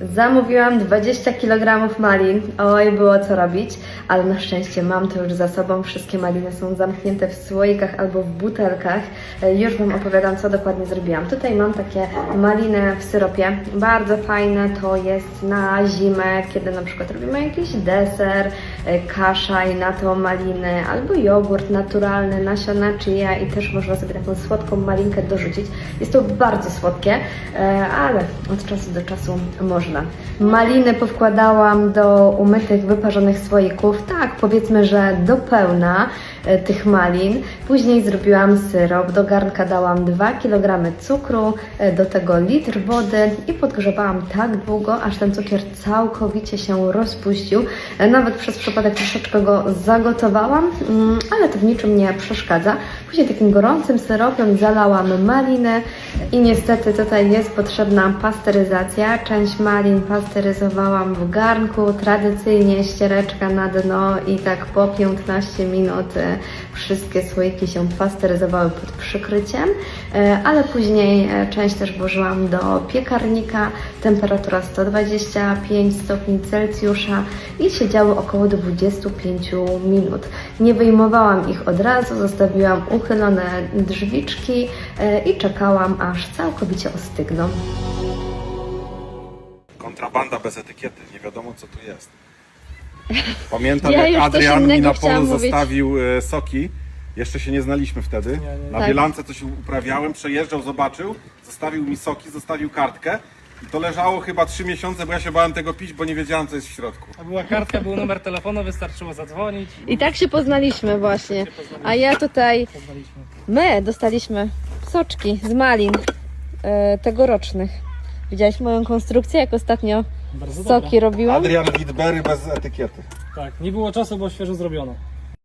Zamówiłam 20 kg malin. Oj, było co robić, ale na szczęście mam to już za sobą. Wszystkie maliny są zamknięte w słoikach albo w butelkach. Już Wam opowiadam, co dokładnie zrobiłam. Tutaj mam takie maliny w syropie. Bardzo fajne to jest na zimę, kiedy na przykład robimy jakiś deser, e, kasza i na to maliny, albo jogurt naturalny, nasiona chia i też można sobie taką słodką malinkę dorzucić. Jest to bardzo słodkie, e, ale od czasu do czasu można. Maliny powkładałam do umytych, wyparzonych słoików, tak powiedzmy, że do pełna e, tych malin. Później zrobiłam syrop, do garnka dałam 2 kg cukru, e, do tego litr wody i podgrzewałam tak długo, aż ten cukier całkowicie się rozpuścił. E, Nawet przez przypadek troszeczkę go zagotowałam, mm, ale to w niczym nie przeszkadza. Później takim gorącym syropem zalałam maliny i niestety tutaj jest potrzebna pasteryzacja. Część malin pasteryzowałam w garnku, tradycyjnie ściereczka na dno i tak po 15 minut e, wszystkie słoiki się pasteryzowały pod przykryciem, e, ale później e, część też włożyłam do piekarnika, temperatura 125 stopni Celsjusza i siedziały około 25 minut. Nie wyjmowałam ich od razu, zostawiłam uchylone drzwiczki i czekałam aż całkowicie ostygną. Kontrabanda bez etykiety, nie wiadomo co tu jest. Pamiętam Ja jak już coś Adrian mi innego na chciałam polu mówić. zostawił e, soki. Jeszcze się nie znaliśmy wtedy. Na Tak. bielance coś uprawiałem, przejeżdżał, zobaczył, zostawił mi soki, zostawił kartkę. I to leżało chyba trzy miesiące, bo ja się bałem tego pić, bo nie wiedziałem co jest w środku. A była kartka, był numer telefonu, wystarczyło zadzwonić. I tak się poznaliśmy właśnie. A ja tutaj, Poznaliśmy. my dostaliśmy soczki z malin e, tegorocznych. Widziałeś moją konstrukcję, jak ostatnio Bardzo soki robiłam? Adrian Widbery bez etykiety. Tak, nie było czasu, bo świeżo zrobiono.